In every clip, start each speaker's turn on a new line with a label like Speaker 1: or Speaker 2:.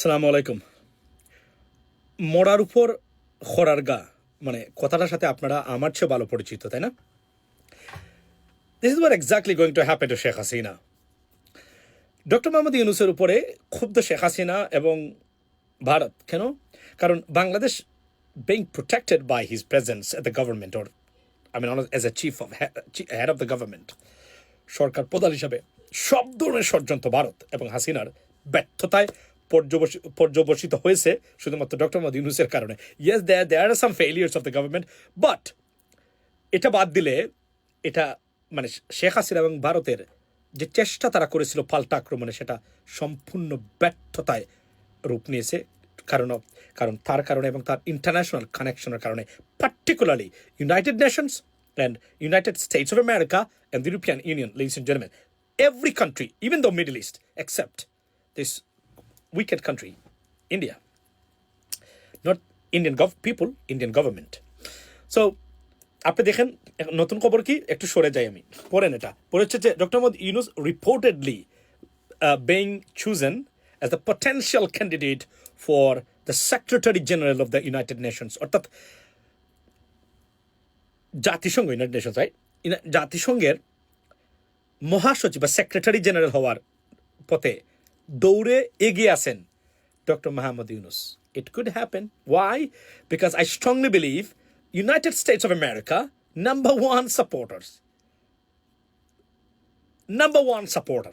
Speaker 1: সালাম আলাইকুম। মরার উপর খরার গা মানে কথাটার সাথে আপনারা আমার চেয়ে ভালো পরিচিত, তাই না? This is war exactly going to happen to Sheikh Hasina doctor Mohammad ইউনুসের উপরে ক্ষুব্ধ শেখ হাসিনা এবং ভারত, কেন? কারণ Bangladesh being protected by his presence at the government, or, I mean as a chief of head of the government, সরকার প্রধান হিসাবে সব ধরনের ষড়যন্ত্র ভারত এবং হাসিনার ব্যর্থতায় পর্যবসিত হয়েছে শুধুমাত্র ডক্টর মোহাম্মদ ইউনুসের কারণে। Yes there there are some failures of the government but এটা বাদ দিলে এটা মানে শেখ হাসিনা এবং ভারতের যে চেষ্টা তারা করেছিল পাল্টা আক্রমণে, সেটা সম্পূর্ণ ব্যর্থতায় রূপ নিয়েছে। কারণ কারণ তার কারণে এবং তার ইন্টারন্যাশনাল কানেকশনের কারণে particularly United Nations and United States of America and European Union ladies and gentleman every country even the Middle East except this wicked country, India. Not Indian gov- people, Indian government. So আপনি দেখেন নতুন খবর কি একটু সরে যাই আমি পড়েন এটা পরে হচ্ছে যে doctor Mohammad Yunus reportedly being chosen as the potential candidate for the secretary general of the United Nations অর্থাৎ জাতিসংঘ ইউনাইটেড নেশনস রাইট জাতিসংঘের মহাসচিব বা সেক্রেটারি জেনারেল হওয়ার পথে দৌড়ে এগিয়ে আছেন doctor Mahmud Yunus. It could happen why because I strongly believe United States of America number one supporters number one supporter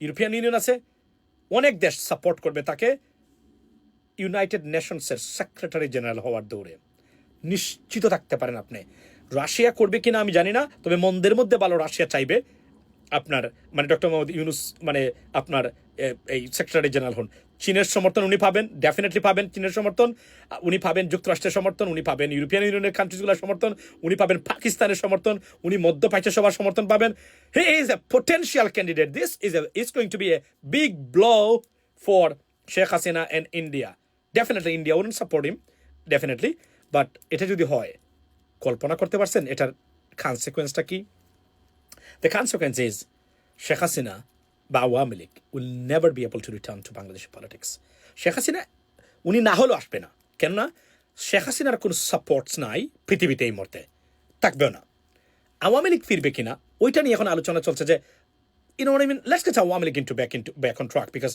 Speaker 1: European Union আছে। অনেক দেশ সাপোর্ট করবে তাকে। ইউনাইটেড নেশনসের সেক্রেটারি জেনারেল হওয়ার দৌড়ে। নিশ্চিত থাকতে পারেন আপনি। রাশিয়া করবে কিনা আমি জানি না, তবে মন্দের মধ্যে ভালো রাশিয়া চাইবে। আপনার মানে ডক্টর মোহাম্মদ ইউনুস মানে আপনার এই সেক্রেটারি জেনারেল হন। চীনের সমর্থন উনি পাবেন ডেফিনেটলি পাবেন চীনের সমর্থন। উনি পাবেন যুক্তরাষ্ট্রের সমর্থন, উনি পাবেন ইউরোপিয়ান ইউনিয়নের কান্ট্রিজগুলোর সমর্থন, উনি পাবেন পাকিস্তানের সমর্থন, উনি মধ্য মধ্যপ্রাচ্য সবার সমর্থন পাবেন। He is a potential candidate this is is going to be a big blow for Sheikh Hasina and India definitely India wouldn't support him definitely but এটা যদি হয়, কল্পনা করতে পারছেন, এটার কনসিকুয়েন্সটা কি? The consequence is, Sheikh Hasina বা Awami League will never be able to return to Bangladesh politics Sheikh Hasina উনি না হলেও আসবে না। কেননা শেখ হাসিনার কোনো সাপোর্টস নাই পৃথিবীতে এই মুহূর্তে। থাকবেও না। আওয়ামী লীগ ফিরবে কিনা ওইটা নিয়ে এখন আলোচনা চলছে যে you know I mean let's get Awami League into back into back on track because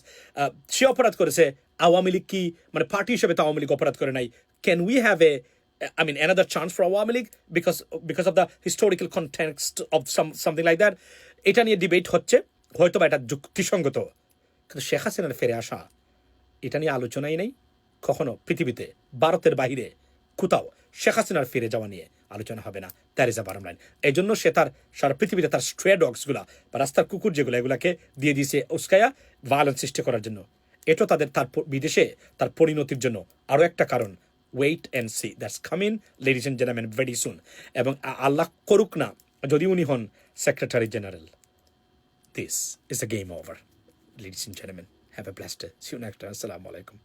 Speaker 1: সে অপরাধ করেছে। আওয়ামী লীগ কি মানে পার্টি হিসেবে তো আওয়ামী লীগ অপরাধ করে নাই। Can we have a I mean, another chance for Awami League because because of the historical context of some something like that. এটা নিয়ে ডিবেট হচ্ছে হয়তো বা এটা যুক্তিসঙ্গত কিন্তু শেখ হাসিনার ফিরে আসা এটা নিয়ে আলোচনাই নেই কখনো পৃথিবীতে ভারতের বাহিরে কোথাও শেখ হাসিনার ফিরে যাওয়া নিয়ে আলোচনা হবে না। দ্যার ইজ আ লাইন এই জন্য সে তার সারা পৃথিবীতে তার স্ট্রে ডগসগুলা বা রাস্তার কুকুর যেগুলো এগুলাকে দিয়ে দিয়েছে উস্কায়া ভায়োলেন্স সৃষ্টি করার জন্য। এটা তাদের তার বিদেশে তার পরিণতির জন্য আরও একটা কারণ। wait and see that's coming ladies and gentleman very soon এবং আ- আল্লাহ করুক না যদি উনি হন secretary general this is a game over ladies and gentlemen have a blessed day see you next time assalamu alaikum